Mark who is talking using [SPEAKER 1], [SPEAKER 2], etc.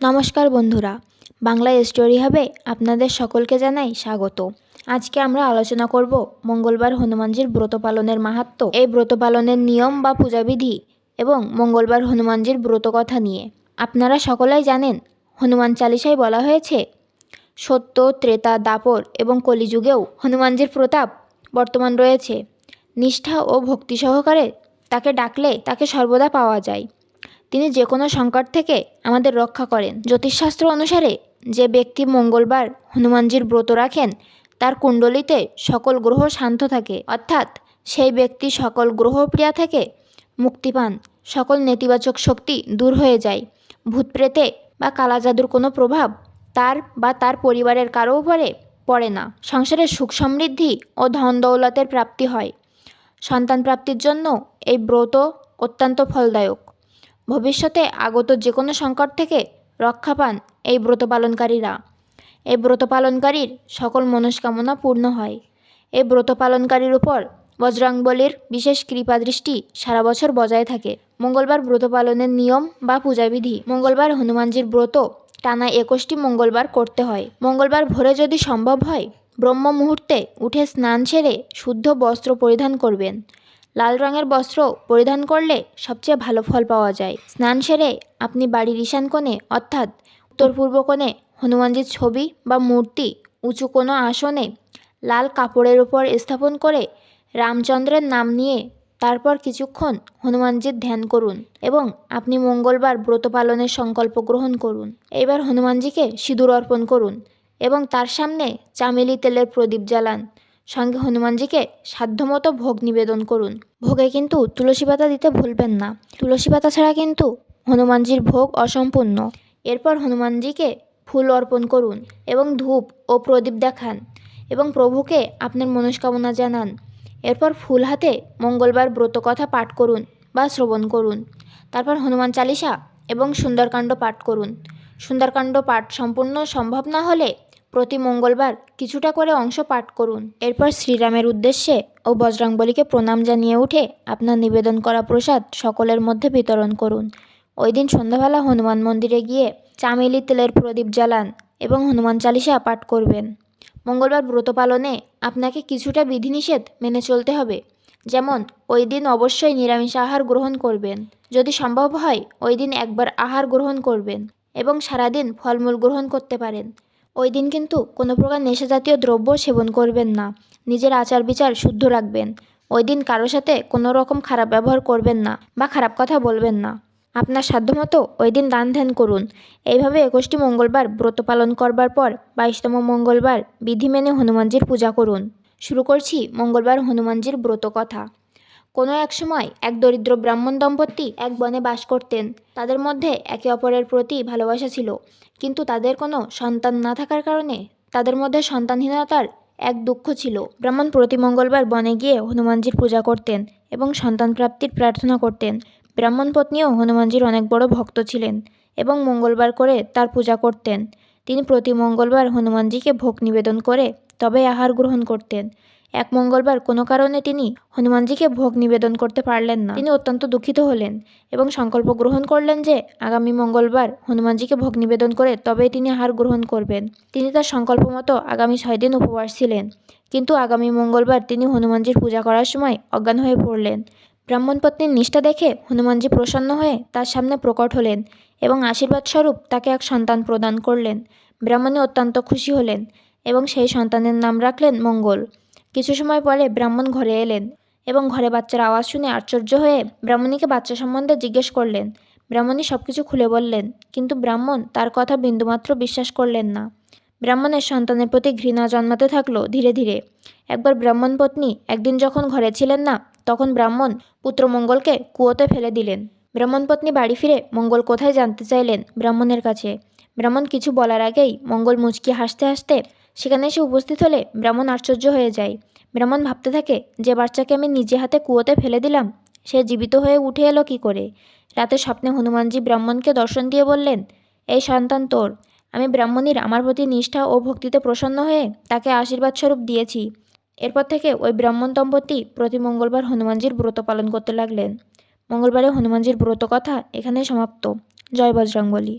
[SPEAKER 1] নমস্কার বন্ধুরা বাংলা স্টোরি হবে, আপনাদের সকলকে জানাই স্বাগত। আজকে আমরা আলোচনা করব মঙ্গলবার হনুমানজির ব্রত পালনের মাহাত্ম্য এই ব্রত পালনের নিয়ম বা পূজাবিধি এবং মঙ্গলবার হনুমানজির ব্রত কথা নিয়ে। আপনারা সকলেই জানেন, হনুমান চালিসায় বলা হয়েছে, সত্য, ত্রেতা, দাপর এবং কলিযুগেও হনুমানজির প্রতাপ বর্তমান রয়েছে। নিষ্ঠা ও ভক্তি সহকারে তাকে ডাকলে তাকে সর্বদা পাওয়া যায়। তিনি যে কোনো সংকট থেকে আমাদের রক্ষা করেন। জ্যোতিষশাস্ত্র অনুসারে যে ব্যক্তি মঙ্গলবার হনুমানজির ব্রত রাখেন, তার কুণ্ডলিতে সকল গ্রহ শান্ত থাকে। অর্থাৎ সেই ব্যক্তি সকল গ্রহপ্রিয়া থেকে মুক্তি পান। সকল নেতিবাচক শক্তি দূর হয়ে যায়। ভূতপ্রেতে বা কালা জাদুর কোনো প্রভাব তার বা তার পরিবারের কারও উপরে পড়ে না। সংসারে সুখ সমৃদ্ধি ও ধন দৌলতের প্রাপ্তি হয়। সন্তান প্রাপ্তির জন্য এই ব্রত অত্যন্ত ফলদায়ক। ভবিষ্যতে আগত যে কোনো সংকট থেকে রক্ষা পান এই ব্রত পালনকারীরা। এই ব্রত পালনকারীর সকল মনস্কামনা পূর্ণ হয়। এই ব্রত পালনকারীর উপর বজরংবলীর বিশেষ কৃপা দৃষ্টি সারা বছর বজায় থাকে। মঙ্গলবার ব্রত পালনের নিয়ম বা পূজাবিধি, মঙ্গলবার হনুমানজির ব্রত টানা একুশটি মঙ্গলবার করতে হয়। মঙ্গলবার ভোরে যদি সম্ভব হয় ব্রহ্ম মুহূর্তে উঠে স্নান সেরে শুদ্ধ বস্ত্র পরিধান করবেন। লাল রঙের বস্ত্র পরিধান করলে সবচেয়ে ভালো ফল পাওয়া যায়। স্নান সেরে আপনি বাড়ির ঈশান কোণে, অর্থাৎ উত্তর পূর্ব কোণে, হনুমানজির ছবি বা মূর্তি উঁচু কোনো আসনে লাল কাপড়ের উপর স্থাপন করে রামচন্দ্রের নাম নিয়ে তারপর কিছুক্ষণ হনুমানজির ধ্যান করুন এবং আপনি মঙ্গলবার ব্রত পালনের সংকল্প গ্রহণ করুন। এবার হনুমানজিকে সিঁদুর অর্পণ করুন এবং তার সামনে চামেলি তেলের প্রদীপ জ্বালান। সঙ্গে হনুমানজিকে সাধ্যমতো ভোগ নিবেদন করুন। ভোগে কিন্তু তুলসী পাতা দিতে ভুলবেন না। তুলসী পাতা ছাড়া কিন্তু হনুমানজির ভোগ অসম্পূর্ণ। এরপর হনুমানজিকে ফুল অর্পণ করুন এবং ধূপ ও প্রদীপ দেখান এবং প্রভুকে আপনার মনস্কামনা জানান। এরপর ফুল হাতে মঙ্গলবার ব্রত কথা পাঠ করুন বা শ্রবণ করুন। তারপর হনুমান চালিসা এবং সুন্দরকাণ্ড পাঠ করুন। সুন্দরকাণ্ড পাঠ সম্পূর্ণ সম্ভব না হলে প্রতি মঙ্গলবার কিছুটা করে অংশ পাঠ করুন। এরপর শ্রীরামের উদ্দেশ্যে ও বজরংবলীকে প্রণাম জানিয়ে উঠে আপনার নিবেদন করা প্রসাদ সকলের মধ্যে বিতরণ করুন। ওই দিন সন্ধ্যাবেলা হনুমান মন্দিরে গিয়ে চামেলি তেলের প্রদীপ জ্বালান এবং হনুমান চালিশা পাঠ করবেন। মঙ্গলবার ব্রত পালনে আপনাকে কিছুটা বিধিনিষেধ মেনে চলতে হবে। যেমন, ওই দিন অবশ্যই নিরামিষ আহার গ্রহণ করবেন। যদি সম্ভব হয়, ওই দিন একবার আহার গ্রহণ করবেন এবং সারাদিন ফলমূল গ্রহণ করতে পারেন। ওই দিন কিন্তু কোনো প্রকার নেশাজাতীয় দ্রব্য সেবন করবেন না। নিজের আচার বিচার শুদ্ধ রাখবেন। ওই দিন কারও সাথে কোনো রকম খারাপ ব্যবহার করবেন না বা খারাপ কথা বলবেন না। আপনার সাধ্যমতো ওই দিন দান ধ্যান করুন। এইভাবে একুশটি মঙ্গলবার ব্রত পালন করবার পর বাইশতম মঙ্গলবার বিধি মেনে হনুমানজির পূজা করুন। শুরু করছি মঙ্গলবার হনুমানজির ব্রত কথা। কোনো এক সময় এক দরিদ্র ব্রাহ্মণ দম্পতি এক বনে বাস করতেন। তাদের মধ্যে একে অপরের প্রতি ভালোবাসা ছিল। কিন্তু তাদের কোনো সন্তান না থাকার কারণে তাদের মধ্যে সন্তানহীনতার এক দুঃখ ছিল। ব্রাহ্মণ প্রতি মঙ্গলবার বনে গিয়ে হনুমানজির পূজা করতেন এবং সন্তান প্রাপ্তির প্রার্থনা করতেন। ব্রাহ্মণ পত্নীও হনুমানজির অনেক বড় ভক্ত ছিলেন এবং মঙ্গলবার করে তার পূজা করতেন। তিনি প্রতি মঙ্গলবার হনুমানজিকে ভোগ নিবেদন করে তবে আহার গ্রহণ করতেন। এক মঙ্গলবার কোনো কারণে তিনি হনুমানজিকে ভোগ নিবেদন করতে পারলেন না। তিনি অত্যন্ত দুঃখিত হলেন এবং সংকল্প গ্রহণ করলেন যে, আগামী মঙ্গলবার হনুমানজিকে ভোগ নিবেদন করে তবেই তিনি আহার গ্রহণ করবেন। তিনি তার সংকল্প মতো আগামী ছয় দিন উপবাস ছিলেন। কিন্তু আগামী মঙ্গলবার তিনি হনুমানজির পূজা করার সময় অজ্ঞান হয়ে পড়লেন। ব্রাহ্মণ পত্নীর নিষ্ঠা দেখে হনুমানজি প্রসন্ন হয়ে তার সামনে প্রকট হলেন এবং আশীর্বাদ স্বরূপ তাকে এক সন্তান প্রদান করলেন। ব্রাহ্মণী অত্যন্ত খুশি হলেন এবং সেই সন্তানের নাম রাখলেন মঙ্গল। কিছু সময় পরে ব্রাহ্মণ ঘরে এলেন এবং ঘরে বাচ্চার আওয়াজ শুনে আশ্চর্য হয়ে ব্রাহ্মণীকে বাচ্চা সম্বন্ধে জিজ্ঞেস করলেন। ব্রাহ্মণী সব কিছু খুলে বললেন, কিন্তু ব্রাহ্মণ, তার কথা বিন্দুমাত্র বিশ্বাস করলেন না। ব্রাহ্মণের সন্তানের প্রতি ঘৃণা জন্মাতে থাকল ধীরে ধীরে। একবার ব্রাহ্মণ পত্নী একদিন যখন ঘরে ছিলেন না, তখন ব্রাহ্মণ পুত্র মঙ্গলকে কুয়োতে ফেলে দিলেন। ব্রাহ্মণ পত্নী বাড়ি ফিরে মঙ্গল কোথায় জানতে চাইলেন ব্রাহ্মণের কাছে। ব্রাহ্মণ কিছু বলার আগেই মঙ্গল মুচকি হাসতে হাসতে সেখানে এসে উপস্থিত হলে ব্রাহ্মণ আশ্চর্য হয়ে যায়। ব্রাহ্মণ ভাবতে থাকে, যে বাচ্চাকে আমি নিজে হাতে কুয়োতে ফেলে দিলাম, সে জীবিত হয়ে উঠে এলো কি করে? রাতে স্বপ্নে হনুমানজি ব্রাহ্মণকে দর্শন দিয়ে বললেন, এই সন্তান তোর, আমি ব্রাহ্মণীর আমার প্রতি নিষ্ঠা ও ভক্তিতে প্রসন্ন হয়ে তাকে আশীর্বাদ স্বরূপ দিয়েছি। এরপর থেকে ওই ব্রাহ্মণ দম্পতি প্রতি মঙ্গলবার হনুমানজির ব্রত পালন করতে লাগলেন। মঙ্গলবারে হনুমানজির ব্রত কথা এখানে সমাপ্ত। জয় বজরংবলী।